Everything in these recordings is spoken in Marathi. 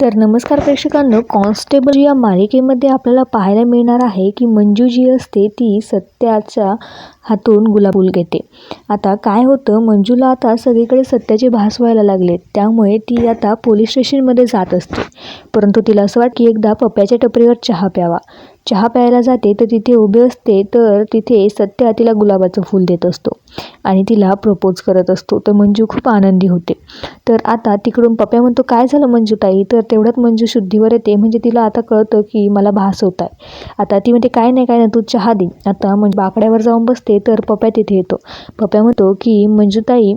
तर नमस्कार प्रेक्षकांनो कॉन्स्टेबल या मालिकेमध्ये आपल्याला पाहायला मिळणार आहे की मंजू जी असते ती सत्याच्या हातून गुलाबूल घेते. आता काय होतं मंजूला आता सगळीकडे सत्याचे भास व्हायला लागले त्यामुळे ती आता पोलीस स्टेशनमध्ये जात असते. परंतु तिला असं वाटतं की एकदा पप्प्याच्या टपरीवर चहा प्यावा. चहा प्यायला जाते तर तिथे उभे असते तर तिथे सत्या तिला गुलाबाचं फूल देत असतो आणि तिला प्रपोज करत असतो. तर मंजू खूप आनंदी होते. तर आता तिकडून पप्प्या म्हणतो काय झालं मंजूताई? तर तेवढ्यात मंजू शुद्धीवर येते. म्हणजे तिला आता कळतं की मला भास होत आहे आता ती म्हणते काय नाही काय नाही तू चहा दे. आता म्हणजे बाकड्यावर जाऊन बसते तर पप्या तिथे येतो. पप्या म्हणतो की मंजूताई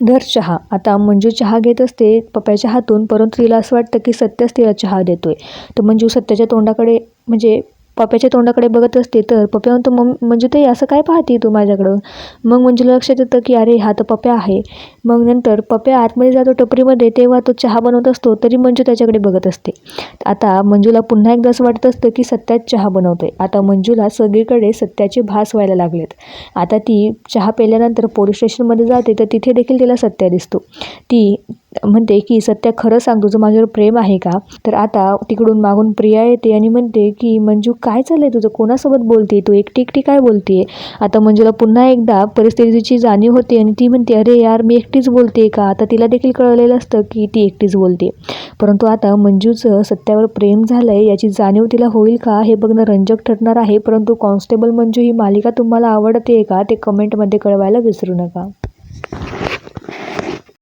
धर चहा. आता मंजू चहा घेत असते पप्याच्या हातून परंतु तिला असं वाटतं की सत्यच तिला चहा देतोय. तर मंजू सत्याच्या तोंडाकडे म्हणजे पप्याच्या तोंडाकडे बघत असते तर पप्या म्हणतो मग म्हणजे ते असं काय पाहते तू माझ्याकडं? मग मंजूला लक्षात येतं की अरे हा तर पप्प्या आहे. मग नंतर पप्प्या आतमध्ये जातो टपरीमध्ये तेव्हा तो चहा बनवत असतो तरी मंजू त्याच्याकडे बघत असते. आता मंजूला पुन्हा एकदा असं वाटत असतं की सत्यात चहा बनवतोय. आता मंजूला सगळीकडे सत्याचे भास व्हायला लागलेत. आता ती चहा प्यायल्यानंतर पोलीस स्टेशनमध्ये जाते तर तिथे देखील तिला सत्या दिसतो. ती म्हणते की सत्या खरं सांग तुझं माझ्यावर प्रेम आहे का? तर आता तिकडून मागून प्रिया येते आणि म्हणते की मंजू काय चाललं आहे तुझं? कोणासोबत बोलते तू एकटी एकटी काय बोलते आता मंजूला पुन्हा एकदा परिस्थितीची जाणीव होते आणि ती म्हणते अरे यार मी एकटीच बोलते का? आता तिला देखील कळलेलं असतं की ती एकटीच बोलते. परंतु आता मंजूचं सत्यावर प्रेम झालं आहे याची जाणीव तिला होईल का हे बघणं रंजक ठरणार आहे. परंतु कॉन्स्टेबल मंजू ही मालिका तुम्हाला आवडते का ते कमेंटमध्ये कळवायला विसरू नका.